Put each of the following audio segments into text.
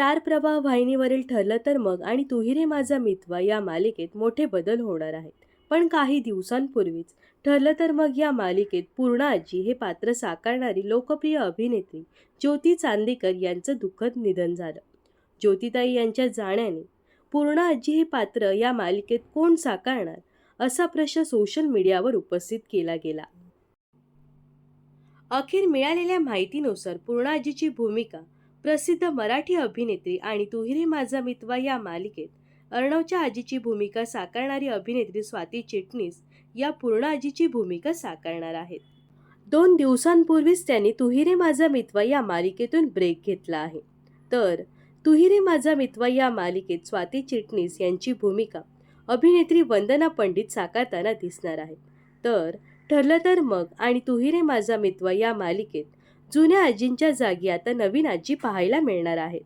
Star प्रवाह वाहिनीवरील ठरलं तर मग आणि तुही रे माझा मितवा या मालिकेत मोठे बदल होणार आहेत. पण काही दिवसांपूर्वीच ठरलं तर मग या मालिकेत पूर्णा आजी हे पात्र साकारणारी लोकप्रिय अभिनेत्री ज्योती चांदेकर यांचं दुःखद निधन झालं. ज्योतिताई यांच्या जाण्याने पूर्णा आजी हे पात्र या मालिकेत कोण साकारणार असा प्रश्न सोशल मीडियावर उपस्थित केला गेला. अखेर मिळालेल्या माहितीनुसार पूर्णाजीची भूमिका प्रसिद्ध मराठी अभिनेत्री आणि तुहिरे माझा मितवा या मालिकेत अर्णवच्या आजीची भूमिका साकारणारी अभिनेत्री स्वाती चिटणीस या पूर्ण आजीची भूमिका साकारणार आहेत. दोन दिवसांपूर्वीच त्यांनी तुहिरे माझा मितवा या मालिकेतून ब्रेक घेतला आहे. तर तुहिरे माझा मितवा या मालिकेत स्वाती चिटणीस यांची भूमिका अभिनेत्री वंदना पंडित साकारताना दिसणार आहे. तर ठरलं तर मग आणि तुहिरे माझा मितवा या मालिकेत जुन्या आजींच्या जागी आता नवीन आजी पाहायला मिळणार आहेत.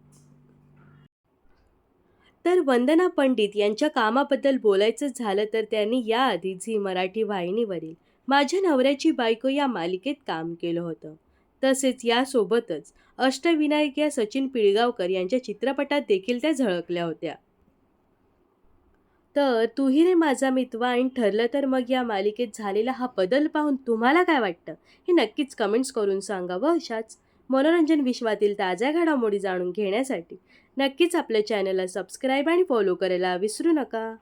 तर वंदना पंडित यांच्या कामाबद्दल बोलायचं झालं तर त्यांनी याआधी झी मराठी वाहिनीवरील माझ्या नवऱ्याची बायको या मालिकेत काम केलं होतं. तसेच यासोबतच अष्टविनायक या सचिन पिळगावकर यांच्या चित्रपटात देखील त्या झळकल्या होत्या. तर तूही रे माझा मितवा आणि ठरलं तर मग या मालिकेत झालेला हा बदल पाहून तुम्हाला काय वाटतं? हे नक्कीच कमेंट्स करून सांगा व अशाच मनोरंजन विश्वातील ताज्या घडामोडी जाणून घेण्यासाठी. नक्कीच आपल्या चॅनलला सबस्क्राईब आणि फॉलो करायला विसरू नका.